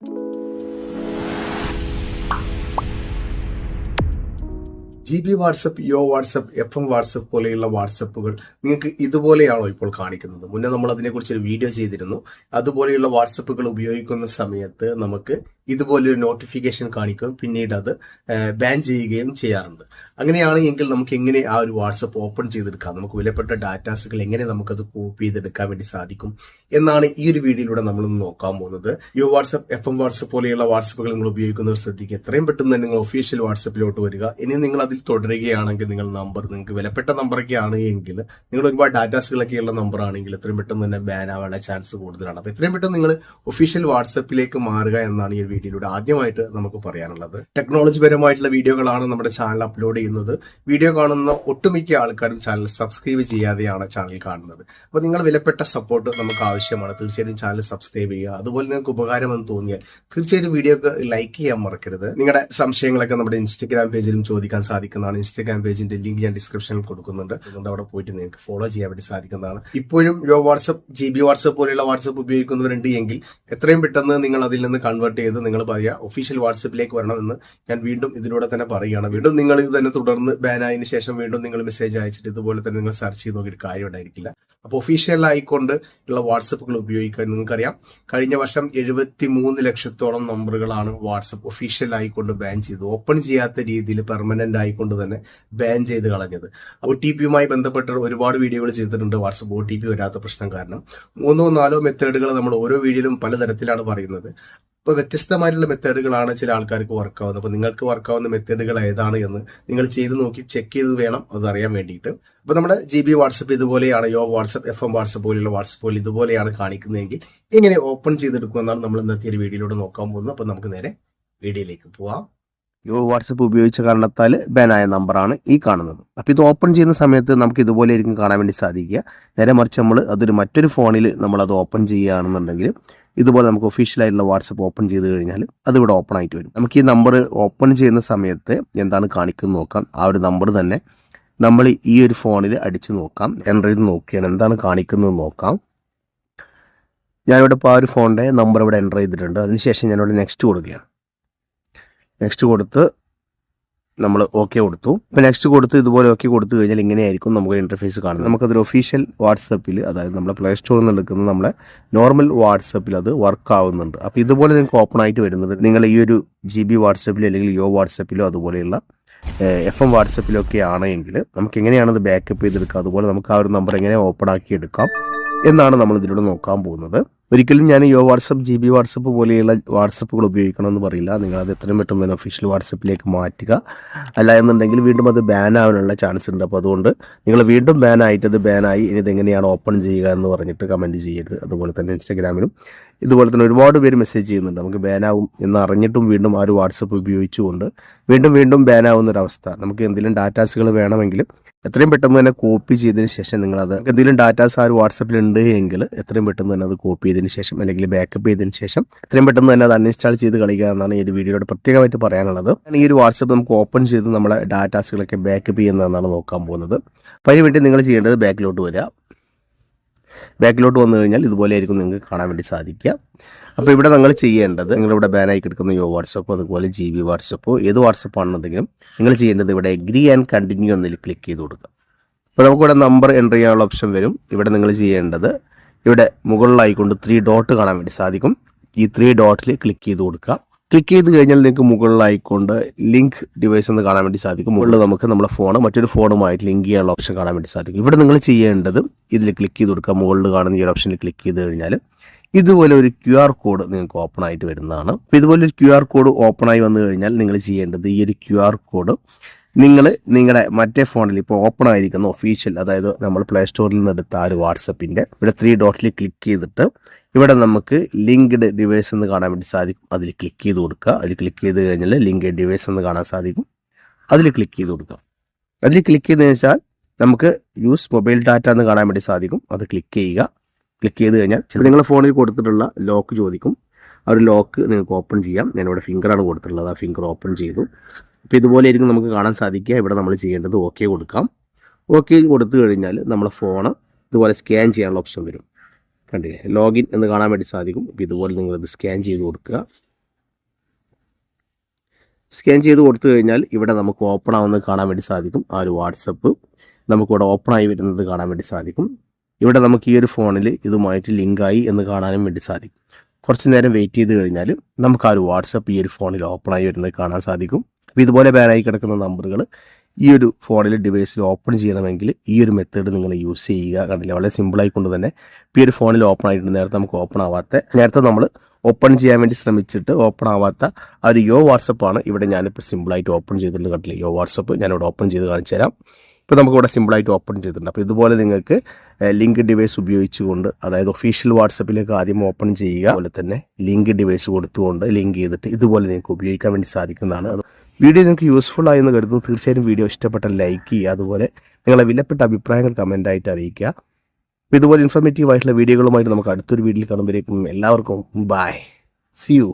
G B WhatsApp Yo WhatsApp F M WhatsApp പോലെയുള്ള വാട്സപ്പുകൾ നിങ്ങൾക്ക് ഇതുപോലെയാണോ ഇപ്പോൾ കാണിക്കുന്നത്? മുന്നേ നമ്മൾ അതിനെക്കുറിച്ച് ഒരു വീഡിയോ ചെയ്തിരുന്നു. അതുപോലെയുള്ള വാട്സപ്പുകൾ ഉപയോഗിക്കുന്ന സമയത്ത് നമുക്ക് ഇതുപോലൊരു നോട്ടിഫിക്കേഷൻ കാണിക്കും. പിന്നീട് അത് ബാൻ ചെയ്യുകയും ചെയ്യാറുണ്ട്. അങ്ങനെയാണെങ്കിൽ നമുക്ക് എങ്ങനെ ആ ഒരു വാട്സപ്പ് ഓപ്പൺ ചെയ്തെടുക്കാം? നമുക്ക് വിലപ്പെട്ട ഡാറ്റാസുകൾ എങ്ങനെ നമുക്കത് കോപ്പി ചെയ്തെടുക്കാൻ വേണ്ടി സാധിക്കും? എന്നാണ് ഈ ഒരു വീഡിയോയിലൂടെ നമ്മൾന്ന് നോക്കാൻ പോകുന്നത്. യോ വാട്സപ്പ് എഫ് എം വാട്സപ്പ് പോലെയുള്ള വാട്സപ്പുകൾ നിങ്ങൾ ഉപയോഗിക്കുന്നവർ ശ്രദ്ധിക്കുക. എത്രയും പെട്ടെന്ന് തന്നെ നിങ്ങൾ ഒഫീഷ്യൽ വാട്സപ്പിലോട്ട് വരിക. ഇനി നിങ്ങൾ അതിൽ തുടരുകയാണെങ്കിൽ നിങ്ങൾ നമ്പർ നിങ്ങൾക്ക് വിലപ്പെട്ട നമ്പറൊക്കെ ആണ് എങ്കിൽ നിങ്ങൾ ഒരുപാട് ഡാറ്റാസുകളൊക്കെയുള്ള നമ്പർ ആണെങ്കിൽ എത്രയും പെട്ടെന്ന് തന്നെ ബാൻ ആവാനുള്ള ചാൻസ് കൂടുതലാണ്. അപ്പോൾ എത്രയും പെട്ടെന്ന് നിങ്ങൾ ഒഫീഷ്യൽ വാട്സപ്പിലേക്ക് മാറുക എന്നാണ് ഈ വീഡിയോയിലൂടെ ആദ്യമായിട്ട് നമുക്ക് പറയാനുള്ളത്. ടെക്നോളജി പരമായിട്ടുള്ള വീഡിയോകളാണ് നമ്മുടെ ചാനൽ അപ്ലോഡ് ചെയ്യുന്നത്. വീഡിയോ കാണുന്ന ഒട്ടുമിക്ക ആൾക്കാരും ചാനൽ സബ്സ്ക്രൈബ് ചെയ്യാതെയാണ് ചാനൽ കാണുന്നത്. അപ്പോൾ നിങ്ങൾ വിലപ്പെട്ട സപ്പോർട്ട് നമുക്ക് ആവശ്യമാണ്. തീർച്ചയായിട്ടും ചാനൽ സബ്സ്ക്രൈബ് ചെയ്യുക. അതുപോലെ നിങ്ങൾക്ക് ഉപകാരമെന്ന് തോന്നിയാൽ തീർച്ചയായിട്ടും വീഡിയോക്ക് ലൈക്ക് ചെയ്യാൻ മറക്കരുത്. നിങ്ങളുടെ സംശയങ്ങളൊക്കെ നമ്മുടെ ഇൻസ്റ്റഗ്രാം പേജിലും ചോദിക്കാൻ സാധിക്കുന്നതാണ്. ഇൻസ്റ്റഗ്രാം പേജിന്റെ ലിങ്ക് ഞാൻ ഡിസ്ക്രിപ്ഷനിൽ കൊടുക്കുന്നുണ്ട്. അതുകൊണ്ട് അവിടെ പോയിട്ട് നിങ്ങൾക്ക് ഫോളോ ചെയ്യാൻ വേണ്ടി സാധിക്കുന്നതാണ്. ഇപ്പോഴും Yo WhatsApp G B WhatsApp പോലെയുള്ള വാട്സപ്പ് ഉപയോഗിക്കുന്നവരുണ്ട് എങ്കിൽ എത്രയും പെട്ടെന്ന് നിങ്ങൾ അതിൽ നിന്ന് കൺവേർട്ട് ചെയ്ത് നിങ്ങൾ പറയുക. ഒഫീഷ്യൽ വാട്സപ്പിലേക്ക് വരണമെന്ന് ഞാൻ വീണ്ടും ഇതിലൂടെ തന്നെ പറയുകയാണ്. വീണ്ടും നിങ്ങൾ ഇത് തന്നെ തുടർന്ന് ബാൻ ശേഷം വീണ്ടും നിങ്ങൾ മെസ്സേജ് അയച്ചിട്ട് ഇതുപോലെ തന്നെ നിങ്ങൾ സെർച്ച് ചെയ്ത് നോക്കിയിട്ട് കാര്യം ഉണ്ടായിരിക്കില്ല അപ്പോൾ ഒഫീഷ്യൽ ആയിക്കൊണ്ട് ഉള്ള വാട്സപ്പുകൾ ഉപയോഗിക്കാൻ നിങ്ങൾക്കറിയാം. കഴിഞ്ഞ വർഷം എഴുപത്തി മൂന്ന് ലക്ഷത്തോളം നമ്പറുകളാണ് വാട്സപ്പ് ഒഫീഷ്യൽ ആയിക്കൊണ്ട് ബാൻ ചെയ്തത്. ഓപ്പൺ ചെയ്യാത്ത രീതിയിൽ പെർമനന്റ് ആയിക്കൊണ്ട് തന്നെ ബാൻ ചെയ്ത് കളഞ്ഞത്. ഒ ടി പിയുമായി ബന്ധപ്പെട്ട ഒരുപാട് വീഡിയോകൾ ചെയ്തിട്ടുണ്ട് വാട്സപ്പ് ഒ ടി പി വരാത്ത പ്രശ്നം കാരണം. മൂന്നോ നാലോ മെത്തേഡുകൾ നമ്മൾ ഓരോ വീഡിയോയിലും പലതരത്തിലാണ് പറയുന്നത്. ഇപ്പോൾ വ്യത്യസ്തമായിട്ടുള്ള മെത്തേഡുകളാണ് ചില ആൾക്കാർക്ക് വർക്ക് ആവുന്നത്. അപ്പോൾ നിങ്ങൾക്ക് വർക്ക് ആവുന്ന മെത്തേഡുകൾ ഏതാണ് എന്ന് നിങ്ങൾ ചെയ്ത് നോക്കി ചെക്ക് ചെയ്ത് വേണം അത് അറിയാൻ വേണ്ടിയിട്ട്. അപ്പോൾ നമ്മുടെ ജി ബി വാട്സപ്പ് ഇതുപോലെയാണ് Yo WhatsApp F M WhatsApp പോലെയുള്ള വാട്സപ്പ് പോലെ ഇതുപോലെയാണ് കാണിക്കുന്നതെങ്കിൽ എങ്ങനെ ഓപ്പൺ ചെയ്തെടുക്കുമെന്നാണ് നമ്മൾ ഇന്നത്തെ ഒരു വീഡിയോയിലൂടെ നോക്കാൻ പോകുന്നത്. അപ്പോൾ നമുക്ക് നേരെ വീഡിയോയിലേക്ക് പോവാം. യോ വാട്സപ്പ് ഉപയോഗിച്ച കാരണത്താൽ ബാനായ നമ്പറാണ് ഈ കാണുന്നത്. അപ്പോൾ ഇത് ഓപ്പൺ ചെയ്യുന്ന സമയത്ത് നമുക്ക് ഇതുപോലെ ആയിരിക്കും കാണാൻ വേണ്ടി സാധിക്കുക. നേരെ മറിച്ച് നമ്മൾ അതൊരു മറ്റൊരു ഫോണിൽ നമ്മൾ അത് ഓപ്പൺ ചെയ്യുകയാണെന്നുണ്ടെങ്കിൽ ഇതുപോലെ നമുക്ക് ഒഫീഷ്യലായിട്ടുള്ള വാട്സപ്പ് ഓപ്പൺ ചെയ്ത് കഴിഞ്ഞാൽ അതിവിടെ ഓപ്പൺ ആയിട്ട് വരും. നമുക്ക് ഈ നമ്പർ ഓപ്പൺ ചെയ്യുന്ന സമയത്ത് എന്താണ് കാണിക്കുന്നത് നോക്കാം. ആ ഒരു നമ്പർ തന്നെ നമ്മൾ ഈ ഒരു ഫോണിൽ അടിച്ചു നോക്കാം. എന്റർ ചെയ്ത് നോക്കിയാണ് എന്താണ് കാണിക്കുന്നത് നോക്കാം. ഞാനിവിടെ ഇപ്പോൾ ആ ഒരു ഫോണിന്റെ നമ്പർ ഇവിടെ എന്റർ ചെയ്തിട്ടുണ്ട്. അതിനുശേഷം ഞാനിവിടെ നെക്സ്റ്റ് കൊടുക്കുകയാണ്. നെക്സ്റ്റ് കൊടുത്ത് നമ്മൾ ഓക്കെ കൊടുത്തു. ഇപ്പം നെക്സ്റ്റ് കൊടുത്ത് ഇതുപോലെ ഓക്കെ കൊടുത്തു കഴിഞ്ഞാൽ ഇങ്ങനെയായിരിക്കും നമുക്ക് ഇന്റർഫേസ് കാണുന്നത്. നമുക്കതൊരു ഒഫീഷ്യൽ വാട്സപ്പിൽ അതായത് നമ്മുടെ പ്ലേ സ്റ്റോറിൽ നിന്ന് എടുക്കുന്ന നമ്മുടെ നോർമൽ വാട്സപ്പിൽ അത് വർക്ക് ആവുന്നുണ്ട്. അപ്പോൾ ഇതുപോലെ നിങ്ങൾക്ക് ഓപ്പൺ ആയിട്ട് വരുന്നത് നിങ്ങൾ ഈ ഒരു ജി ബി വാട്സപ്പിലോ അല്ലെങ്കിൽ യോ വാട്സപ്പിലോ അതുപോലെയുള്ള എഫ് എം വാട്സപ്പിലൊക്കെ ആണെങ്കിൽ നമുക്ക് എങ്ങനെയാണ് അത് ബാക്കപ്പ് ചെയ്തെടുക്കുക? അതുപോലെ നമുക്ക് ആ ഒരു നമ്പർ എങ്ങനെ ഓപ്പൺ ആക്കി എടുക്കാം? എന്നാണ് നമ്മൾ ഇതിലൂടെ നോക്കാൻ പോകുന്നത്. ഒരിക്കലും ഞാൻ യോ വാട്സപ്പ് ജി ബി വാട്സപ്പ് പോലെയുള്ള വാട്സപ്പുകൾ ഉപയോഗിക്കണമെന്ന് പറയില്ല. നിങ്ങൾ അത് എത്രയും പെട്ടെന്ന് തന്നെ ഒഫീഷ്യൽ വാട്സപ്പിലേക്ക് മാറ്റുക. അല്ല എന്നുണ്ടെങ്കിൽ വീണ്ടും അത് ബാൻ ആവാനുള്ള ചാൻസ് ഉണ്ട്. അപ്പോൾ അതുകൊണ്ട് നിങ്ങൾ വീണ്ടും ബാൻ ആയിട്ട് അത് ബാനായി ഇനി ഇതെങ്ങനെയാണ് ഓപ്പൺ ചെയ്യുക എന്ന് പറഞ്ഞിട്ട് കമന്റ് ചെയ്യരുത്. അതുപോലെ തന്നെ ഇൻസ്റ്റാഗ്രാമിലും ഇതുപോലെ തന്നെ ഒരുപാട് പേര് മെസ്സേജ് ചെയ്യുന്നുണ്ട്. നമുക്ക് ബാനാവും എന്ന് അറിഞ്ഞിട്ടും വീണ്ടും ആ ഒരു വാട്സപ്പ് ഉപയോഗിച്ചുകൊണ്ട് വീണ്ടും വീണ്ടും ബാനാവുന്ന ഒരു അവസ്ഥ. നമുക്ക് എന്തെങ്കിലും ഡാറ്റാസുകൾ വേണമെങ്കിലും എത്രയും പെട്ടെന്ന് തന്നെ കോപ്പി ചെയ്തതിന് ശേഷം നിങ്ങളത് എന്തെങ്കിലും ഡാറ്റാസ് ആ ഒരു വാട്സപ്പിൽ ഉണ്ട് എങ്കിൽ എത്രയും പെട്ടെന്ന് തന്നെ അത് കോപ്പി ചെയ്തതിന് ശേഷം അല്ലെങ്കിൽ ബാക്കപ്പ് ചെയ്തതിന് ശേഷം എത്രയും പെട്ടെന്ന് തന്നെ അത് അൺഇൻസ്റ്റാൾ ചെയ്ത് കളിക്കുക എന്നാണ് ഈ ഒരു വീഡിയോയുടെ പ്രത്യേകമായിട്ട് പറയാനുള്ളത്. ഈ ഒരു വാട്സപ്പ് നമുക്ക് ഓപ്പൺ ചെയ്ത് നമ്മുടെ ഡാറ്റാസുകളൊക്കെ ബാക്കപ്പ് ചെയ്യുന്നതെന്നാണ് നോക്കാൻ പോകുന്നത്. അപ്പോൾ അതിന് വേണ്ടി നിങ്ങൾ ചെയ്യേണ്ടത് ബാക്കിലോട്ട് വരിക. ബാക്കിലോട്ട് വന്നു കഴിഞ്ഞാൽ ഇതുപോലെ ആയിരിക്കും നിങ്ങൾക്ക് കാണാൻ വേണ്ടി സാധിക്കുക. അപ്പോൾ ഇവിടെ നിങ്ങൾ ചെയ്യേണ്ടത് നിങ്ങളിവിടെ ബാനായി കിടക്കുന്ന യോ വാട്സപ്പോ അതുപോലെ ജി ബി വാട്സപ്പോ ഏത് വാട്സപ്പ് ആണെന്നുണ്ടെങ്കിലും നിങ്ങൾ ചെയ്യേണ്ടത് ഇവിടെ എഗ്രി ആൻഡ് കണ്ടിന്യൂ എന്നതിൽ ക്ലിക്ക് ചെയ്ത് കൊടുക്കുക. അപ്പോൾ നമുക്കിവിടെ നമ്പർ എന്റർ ചെയ്യാനുള്ള ഓപ്ഷൻ വരും. ഇവിടെ നിങ്ങൾ ചെയ്യേണ്ടത് ഇവിടെ മുകളിലായിക്കൊണ്ട് ത്രീ ഡോട്ട് കാണാൻ വേണ്ടി സാധിക്കും. ഈ ത്രീ ഡോട്ടിൽ ക്ലിക്ക് ചെയ്ത് കൊടുക്കുക. ക്ലിക്ക് ചെയ്ത് കഴിഞ്ഞാൽ നിങ്ങൾക്ക് മുകളിലായിക്കൊണ്ട് ലിങ്ക് ഡിവൈസ് എന്ന് കാണാൻ വേണ്ടി സാധിക്കും. മുകളിൽ നമുക്ക് നമ്മുടെ ഫോൺ മറ്റൊരു ഫോണുമായിട്ട് ലിങ്ക് ചെയ്യാനുള്ള ഓപ്ഷൻ കാണാൻ വേണ്ടി സാധിക്കും. ഇവിടെ നിങ്ങൾ ചെയ്യേണ്ടത് ഇതിൽ ക്ലിക്ക് ചെയ്ത് കൊടുക്കുക. മുകളിൽ കാണുന്ന ഈ ഒരു ഓപ്ഷനിൽ ക്ലിക്ക് ചെയ്ത് കഴിഞ്ഞാൽ ഇതുപോലെ ഒരു ക്യു ആർ കോഡ് നിങ്ങൾക്ക് ഓപ്പൺ ആയിട്ട് വരുന്നതാണ്. അപ്പോൾ ഇതുപോലെ ഒരു ക്യു ആർ കോഡ് ഓപ്പൺ ആയി വന്നു കഴിഞ്ഞാൽ നിങ്ങൾ ചെയ്യേണ്ടത് ഈ ഒരു ക്യു ആർ കോഡ് നിങ്ങൾ നിങ്ങളുടെ മറ്റേ ഫോണിൽ ഇപ്പോൾ ഓപ്പൺ ആയിരിക്കുന്ന ഒഫീഷ്യൽ അതായത് നമ്മൾ പ്ലേ സ്റ്റോറിൽ നിന്ന് എടുത്ത ആ ഒരു വാട്സപ്പിന്റെ ഇവിടെ ത്രീ ഡോട്ടിൽ ക്ലിക്ക് ചെയ്തിട്ട് ഇവിടെ നമുക്ക് ലിങ്ക്ഡ് ഡിവൈസ് എന്ന് കാണാൻ വേണ്ടി സാധിക്കും. അതിൽ ക്ലിക്ക് ചെയ്ത് കൊടുക്കുക. അതിൽ ക്ലിക്ക് ചെയ്ത് കഴിഞ്ഞാൽ ലിങ്ക്ഡ് ഡിവൈസ് എന്ന് കാണാൻ സാധിക്കും. അതിൽ ക്ലിക്ക് ചെയ്ത് കൊടുക്കുക. അതിൽ ക്ലിക്ക് ചെയ്തെന്ന് വെച്ചാൽ നമുക്ക് യൂസ് മൊബൈൽ ഡാറ്റ എന്ന് കാണാൻ വേണ്ടി സാധിക്കും. അത് ക്ലിക്ക് ചെയ്യുക. ക്ലിക്ക് ചെയ്ത് കഴിഞ്ഞാൽ ചിലപ്പോൾ നിങ്ങളുടെ ഫോണിൽ കൊടുത്തിട്ടുള്ള ലോക്ക് ചോദിക്കും. ആ ഒരു ലോക്ക് നിങ്ങൾക്ക് ഓപ്പൺ ചെയ്യാം. ഞാനിവിടെ ഫിംഗറാണ് കൊടുത്തിട്ടുള്ളത്. ആ ഫിംഗർ ഓപ്പൺ ചെയ്തു. അപ്പോൾ ഇതുപോലെ ആയിരിക്കും നമുക്ക് കാണാൻ സാധിക്കുക. ഇവിടെ നമ്മൾ ചെയ്യേണ്ടത് ഓക്കെ കൊടുക്കാം. ഓക്കെ കൊടുത്തു കഴിഞ്ഞാൽ നമ്മളെ ഫോണ് ഇതുപോലെ സ്കാൻ ചെയ്യാനുള്ള ഓപ്ഷൻ വരും. കണ്ടില്ലേ? ലോഗിൻ എന്ന് കാണാൻ വേണ്ടി സാധിക്കും. അപ്പോൾ ഇതുപോലെ നിങ്ങളിത് സ്കാൻ ചെയ്ത് കൊടുക്കുക. സ്കാൻ ചെയ്ത് കൊടുത്തു കഴിഞ്ഞാൽ ഇവിടെ നമുക്ക് ഓപ്പൺ ആവുന്നത് കാണാൻ വേണ്ടി സാധിക്കും. ആ ഒരു വാട്സപ്പ് നമുക്കിവിടെ ഓപ്പൺ ആയി വരുന്നത് കാണാൻ വേണ്ടി സാധിക്കും. ഇവിടെ നമുക്ക് ഈ ഒരു ഫോണിൽ ഇതുമായിട്ട് ലിങ്കായി എന്ന് കാണാനും വേണ്ടി സാധിക്കും. കുറച്ച് നേരം വെയിറ്റ് ചെയ്ത് കഴിഞ്ഞാൽ നമുക്ക് ആ ഒരു വാട്സപ്പ് ഈ ഒരു ഫോണിൽ ഓപ്പൺ ആയി വരുന്നത് കാണാൻ സാധിക്കും. ഇതുപോലെ ബാനായി കിടക്കുന്ന നമ്പറുകൾ ഈ ഒരു ഫോണിൽ ഡിവൈസിൽ ഓപ്പൺ ചെയ്യണമെങ്കിൽ ഈ ഒരു മെത്തേഡ് നിങ്ങൾ യൂസ് ചെയ്യുക കണ്ടില്ല? വളരെ സിമ്പിളായിക്കൊണ്ട് തന്നെ ഈ ഒരു ഫോണിൽ ഓപ്പൺ ആയിട്ടുണ്ട്. നേരത്തെ നമുക്ക് ഓപ്പൺ ആവാത്ത നേരത്തെ നമ്മൾ ഓപ്പൺ ചെയ്യാൻ വേണ്ടി ശ്രമിച്ചിട്ട് ഓപ്പൺ ആവാത്ത ആ ഒരു യോ വാട്സപ്പാണ് ഇവിടെ ഞാനിപ്പോൾ സിമ്പിളായിട്ട് ഓപ്പൺ ചെയ്തിട്ടുള്ളത് കണ്ടില്ലേ? യോ വാട്സപ്പ് ഞാനിവിടെ ഓപ്പൺ ചെയ്ത് കാണിച്ചു തരാം. ഇപ്പോൾ നമുക്കിവിടെ സിമ്പിളായിട്ട് ഓപ്പൺ ചെയ്തിട്ടുണ്ട്. അപ്പോൾ ഇതുപോലെ നിങ്ങൾക്ക് ലിങ്ക് ഡിവൈസ് ഉപയോഗിച്ചുകൊണ്ട് അതായത് ഒഫീഷ്യൽ വാട്സപ്പിലേക്ക് ആദ്യം ഓപ്പൺ ചെയ്യുക. അതുപോലെ തന്നെ ലിങ്ക് ഡിവൈസ് കൊടുത്തുകൊണ്ട് ലിങ്ക് ചെയ്തിട്ട് ഇതുപോലെ നിങ്ങൾക്ക് ഉപയോഗിക്കാൻ വേണ്ടി സാധിക്കുന്നതാണ്. വീഡിയോ നിങ്ങൾക്ക് യൂസ്ഫുൾ ആയെന്ന് കരുതുന്നു. തീർച്ചയായും വീഡിയോ ഇഷ്ടപ്പെട്ട ലൈക്ക് ചെയ്യുക. അതുപോലെ നിങ്ങളെ വിലപ്പെട്ട അഭിപ്രായങ്ങൾ കമന്റായിട്ട് അറിയിക്കുക. ഇതുപോലെ ഇൻഫോർമേറ്റീവ് ആയിട്ടുള്ള വീഡിയോകളുമായിട്ട് നമുക്ക് അടുത്തൊരു വീഡിയോയിൽ കാണുമ്പോഴേക്കും എല്ലാവർക്കും ബായ് സി യു